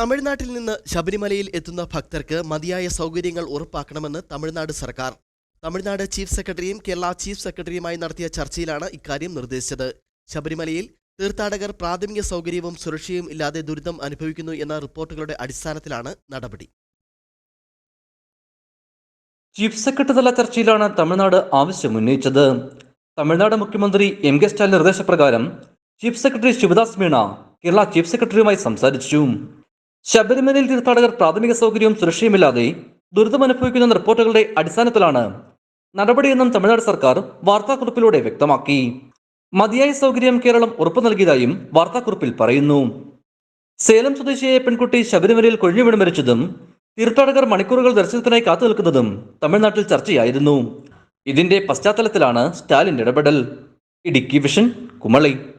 തമിഴ്നാട്ടിൽ നിന്ന് ശബരിമലയിൽ എത്തുന്ന ഭക്തർക്ക് മതിയായ സൗകര്യങ്ങൾ ഉറപ്പാക്കണമെന്ന് തമിഴ്നാട് സർക്കാർ. തമിഴ്നാട് ചീഫ് സെക്രട്ടറിയും കേരള ചീഫ് സെക്രട്ടറിയുമായി നടത്തിയ ചർച്ചയിലാണ് ഇക്കാര്യം നിർദ്ദേശിച്ചത്. ശബരിമലയിൽ തീർത്ഥാടകർ പ്രാഥമിക സൗകര്യവും സുരക്ഷയും ഇല്ലാതെ ദുരിതം അനുഭവിക്കുന്നു എന്ന റിപ്പോർട്ടുകളുടെ അടിസ്ഥാനത്തിലാണ് നടപടി. ചീഫ് സെക്രട്ടറി തല ചർച്ചയിലാണ് തമിഴ്നാട് ആവശ്യം ഉന്നയിച്ചത്. തമിഴ്നാട് മുഖ്യമന്ത്രി എം കെ സ്റ്റാലിൻ നിർദ്ദേശപ്രകാരം chief secretary Shivdas Meena Kerala chief സെക്രട്ടറിയുമായി സംസാരിച്ചു. ശബരിമലയിൽ തീർത്ഥാടകർ പ്രാഥമിക സൗകര്യവും സുരക്ഷയുമില്ലാതെ ദുരിതമനുഭവിക്കുന്ന റിപ്പോർട്ടുകളുടെ അടിസ്ഥാനത്തിലാണ് നടപടിയെന്നും തമിഴ്നാട് സർക്കാർ വാർത്താക്കുറിപ്പിലൂടെ വ്യക്തമാക്കി. മതിയായ സൗകര്യം കേരളം ഉറപ്പു നൽകിയതായും വാർത്താക്കുറിപ്പിൽ പറയുന്നു. സേലം സ്വദേശിയായ പെൺകുട്ടി ശബരിമലയിൽ കൊഴിഞ്ഞു മരിച്ചതും തീർത്ഥാടകർ മണിക്കൂറുകൾ ദർശനത്തിനായി കാത്തു നിൽക്കുന്നതും തമിഴ്നാട്ടിൽ ചർച്ചയായിരുന്നു. ഇതിന്റെ പശ്ചാത്തലത്തിലാണ് സ്റ്റാലിൻ ഇടപെടൽ. ഇടുക്കി വിഷൻ കുമളി.